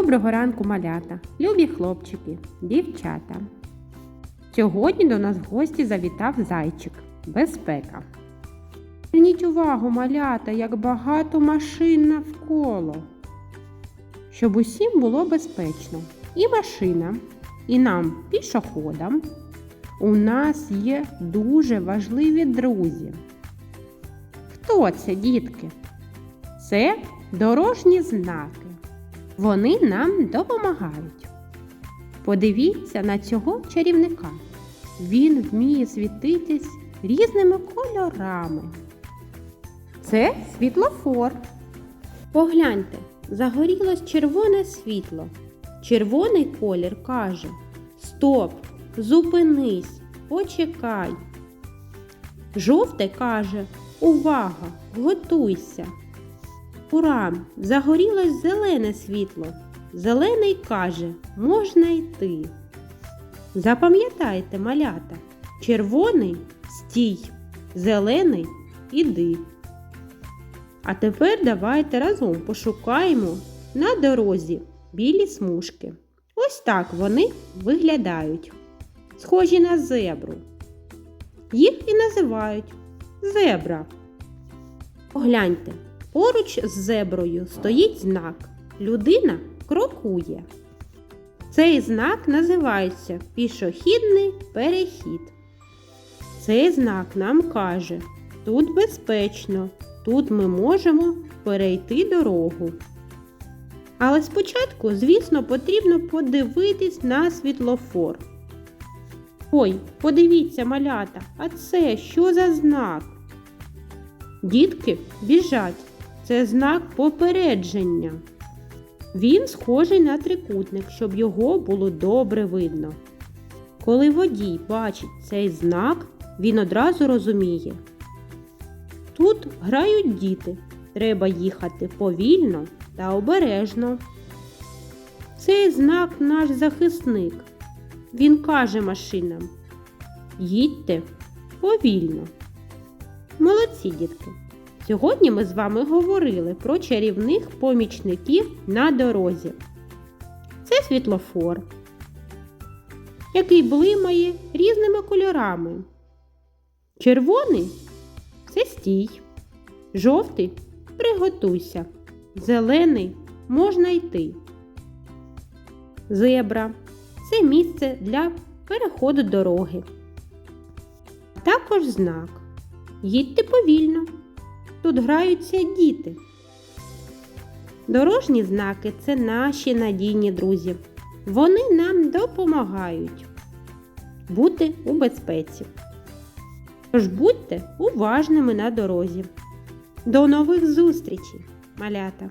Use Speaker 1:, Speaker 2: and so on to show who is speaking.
Speaker 1: Доброго ранку, малята, любі хлопчики, дівчата. Сьогодні до нас в гості завітав зайчик. Безпека. Зверніть увагу, малята, як багато машин навколо. Щоб усім було безпечно. І машинам, і нам, пішоходам, у нас є дуже важливі друзі. Хто це, дітки? Це дорожні знаки. Вони нам допомагають. Подивіться на цього чарівника. Він вміє світитись різними кольорами. Це світлофор. Погляньте, загорілось червоне світло. Червоний колір каже: Стоп, зупинись, почекай. Жовте каже: Увага! Готуйся! Ура! Загорілось зелене світло. Зелений каже, можна йти. Запам'ятайте, малята, червоний стій, зелений іди. А тепер давайте разом пошукаємо на дорозі білі смужки. Ось так вони виглядають, схожі на зебру. Їх і називають зебра. Погляньте, Поруч з зеброю стоїть знак. Людина крокує. Цей знак називається пішохідний перехід. Цей знак нам каже, тут безпечно, тут ми можемо перейти дорогу. Але спочатку, звісно, потрібно подивитись на світлофор. Ой, подивіться, малята, а це що за знак? Дітки біжать. Це знак попередження. Він схожий на трикутник, щоб його було добре видно. Коли водій бачить цей знак, він одразу розуміє. Тут грають діти. Треба їхати повільно та обережно. Цей знак наш захисник. Він каже машинам: їдьте повільно. Молодці дітки! Сьогодні ми з вами говорили про чарівних помічників на дорозі. Це світлофор, який блимає різними кольорами. Червоний це стій, жовтий приготуйся, зелений можна йти. Зебра це місце для переходу дороги. Також знак. Їдьте повільно. Тут граються діти. Дорожні знаки це наші надійні друзі. Вони нам допомагають бути у безпеці. Тож будьте уважними на дорозі. До нових зустрічей, малята!